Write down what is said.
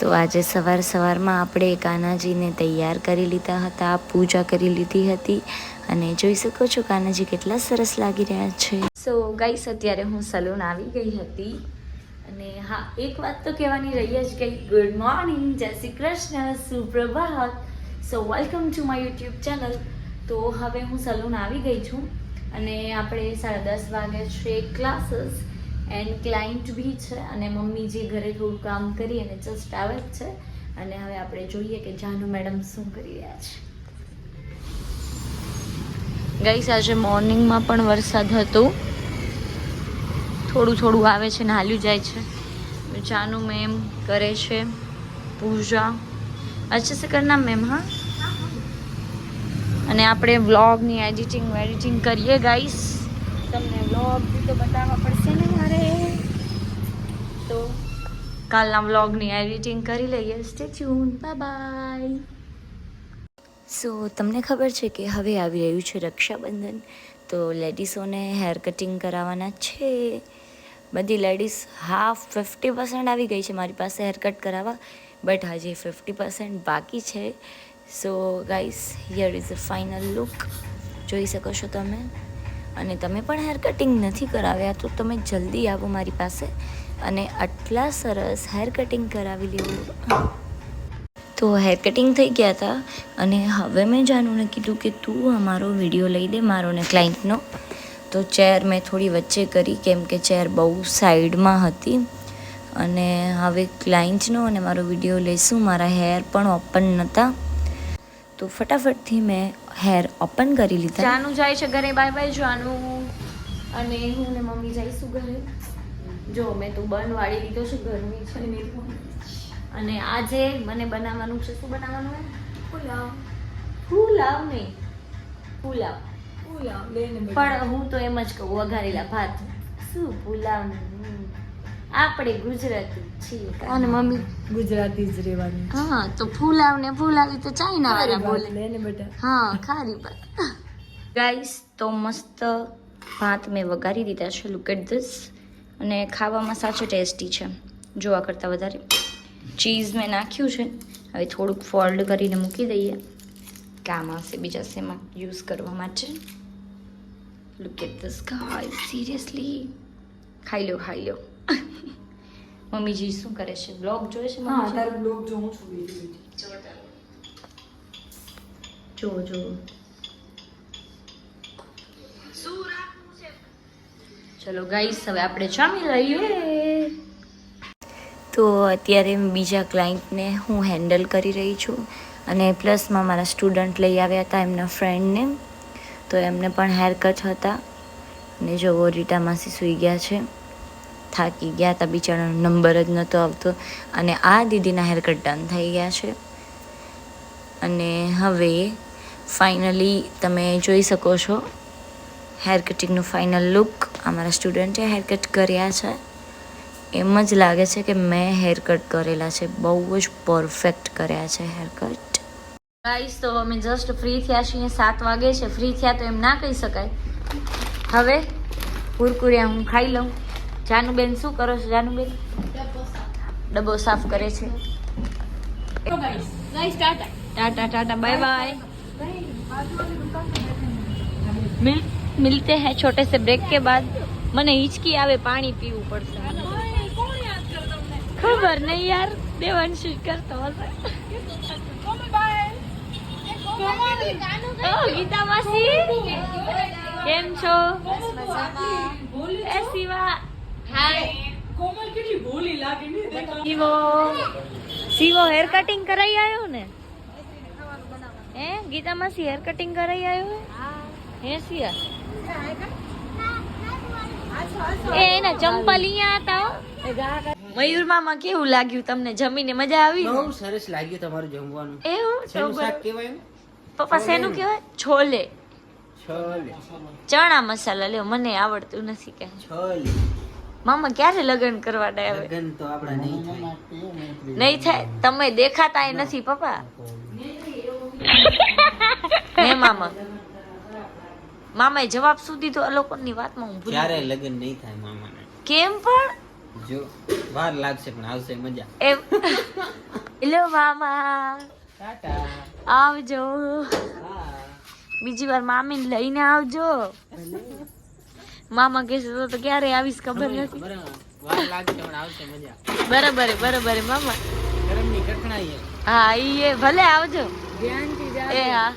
તો આજે સવાર સવારમાં આપણે કાનાજીને તૈયાર કરી લીધા હતા, પૂજા કરી લીધી હતી અને જોઈ શકો છો કાનાજી કેટલા સરસ લાગી રહ્યા છે. સો ગાઈસ અત્યારે હું સલૂન આવી ગઈ હતી અને હા, એક વાત તો કહેવાની રહી જ ગઈ. Good morning Jai Shri Krishna, સુપ્રભાત. So welcome to my YouTube channel તો હવે હું સલૂન આવી ગઈ છું અને આપણે સાડા દસ વાગે છે ક્લાસીસ એન્ડ ક્લાયન્ટ બી છે અને મમ્મી જે ઘરે થોડું કામ કરી અને જસ્ટ આવે જ છે. અને હવે આપણે જોઈએ કે જાનુ મેડમ શું કરી રહ્યા છે. ગઈસ આજે મોર્નિંગમાં પણ વરસાદ હતો. થોડું થોડું આવે છે ને હાલ્યું જાય છે. જાનુ મેમ કરે છે. પૂજા. અચ્છા સે કરના મેમ હા? અને આપણે વ્લોગની એડિટિંગ વેડિટિંગ કરીએ ગાઈસ તમને વ્લોગ તો બતાવવા પડશે ને મારે? તો કાલના વ્લોગની એડિટિંગ કરી લઈએ. Stay tune bye bye so તમને ખબર છે કે હવે આવી રહ્યું છે રક્ષાબંધન. તો લેડીઝોને હેર કટિંગ કરાવવાના છે. બધી લેડીઝ હાફ ફિફ્ટી પર્સન્ટ આવી ગઈ છે મારી પાસે હેર કટ કરાવવા. બટ હજી ફિફ્ટી પર્સન્ટ બાકી છે. So guys here is a final look જોઈ શકો છો તમે. અને તમે પણ હેર કટિંગ નથી કરાવ્યા તો તમે જલ્દી આવો મારી પાસે અને આટલા સરસ હેર કટિંગ કરાવી લેવું તો હેર કટિંગ થઈ ગયા હતા અને હવે મેં જાનુને કીધું કે તું અમારો વીડિયો લઈ દે મારો ને. ક્લાયન્ટનો તો ચેર મેં થોડી વચ્ચે કરી કેમ કે ચેર બહુ સાઈડમાં હતી. અને હવે ક્લાયન્ટનો અને મારો વીડિયો લઈશું. મારા હેર પણ ઓપન નહોતા તો ફટાફટથી મેં હેર ઓપન કરી લીધા. જાનું જાય છે ઘરે બાય બાય જાનું. અને હું ને મમ્મી જઈશું ઘરે. જો મેં તો બન વાળી લીધો છે ગરમી છે. ને અને આજે મને બનાવવાનું છે શું બનાવવાનું હે પુલાવ. પુલાવ નહીં પુલાવ. પણ હું તો એમ જ કહું વઘારેલા ભાત. શું પુલાવ નહીં. આપણે ગુજરાતી છીએ અને મમ્મી ગુજરાતી જ રહેવાની હા તો ફૂલાવ ને ફૂલાવી તો ચાઇના વાળા બોલે. ને બેટા હા ખારી પર ગાઈસ તો મસ્ત ભાત મેં વઘારી દીધા છે લુક એટ ધીસ અને ખાવામાં સાચે ટેસ્ટી છે. જોવા કરતાં વધારે. ચીઝ મેં નાખ્યું છે. હવે થોડુંક ફોલ્ડ કરીને મૂકી દઈએ. કામ આવશે બીજા સેમાં યુઝ કરવા માટે. Look at this guys seriously ખાઈ લો ખાઈ લો મમ્મીજી શું કરે છે? બ્લોગ જોઈ છે હા તારો બ્લોગ જોઉં છું બેટી જો જો. ચલો ગાઈસ હવે આપણે જામી લઈએ. તો અત્યારે બીજા ક્લાયન્ટને હું હેન્ડલ કરી રહી છું. અને પ્લસમાં મારા સ્ટુડન્ટ લઈ આવ્યા હતા એમના ફ્રેન્ડને તો એમને પણ હેર કટ હતા. અને જો રીટા માસી સૂઈ ગયા છે. થાકી ગયા હતા બિચારાનો નંબર જ નહોતો આવતો. અને આ દીદીના હેર કટ ડન થઈ ગયા છે. અને હવે ફાઇનલી તમે જોઈ શકો છો હેર કટિંગનું ફાઇનલ લુક અમારા સ્ટુડન્ટે હેર કટ કર્યા છે. એમ જ લાગે છે કે મેં હેર કટ કરેલા છે. બહુ જ પરફેક્ટ કર્યા છે હેર કટ ગાઈસ તો અમે જસ્ટ ફ્રી થયા છીએ. સાત વાગે છે. ફ્રી થયા તો એમ ના કહી શકાય. હવે કુરકુરિયા હું ખાઈ લઉં. જાનુબેન શું કરો છો જાનુબેન? ડબ્બો સાફ કરે છે. ટાટા. Tata bye bye. મિલ મિલતે હૈ છોટે સે બ્રેક કે બાદ મને હિચકી આવે પાણી પીવું પડશે. ખબર નહીં યાર દેવાંશી કરતો ગીતા માસી. કેમ છો? એ સિવા શિવો શિવો હેર કટિંગ કરાઈ આવ્યો ને? હે ગીતા માસી હેર કટિંગ કરાઈ આવ્યો હે? હે શિયા? એ એના ચંપલ અહીંયા હતા. મયુર મામા કેવું લાગ્યું તમને? જમીને મજા આવી? બહુ સરસ લાગ્યું તમારું જમવાનું. એવું? શેનું શાક કહેવાય પપ્પા શેનું કહેવાય? છોલે. છોલે. ચણા મસાલા લ્યો મને આવડતું નથી કે. છોલે. મામા ક્યારે લગ્ન કરવા ડાય લગ્ન તો આપડા નહીં થાય. નહીં થાય? તમે દેખાતા નથી પપ્પા? હે મામા? મામા જવાબ સુધી તો આ લોકોની વાતમાં? હું ભૂલી ક્યારે લગ્ન નહીં થાય મામાને? કેમ પણ? જો વાર લાગશે પણ આવશે મજા. એ હેલો મામા. ટાટા. આવજો. બીજી વાર મામીને લઈને આવજો. મામા કહેશે તો તો ક્યારે આવીશ ખબર નથી. બરાબર વાર લાગશે પણ આવશે મજા. બરાબર મામા. હા ઈ એ ભલે આવજો. ધ્યાનથી એ હા.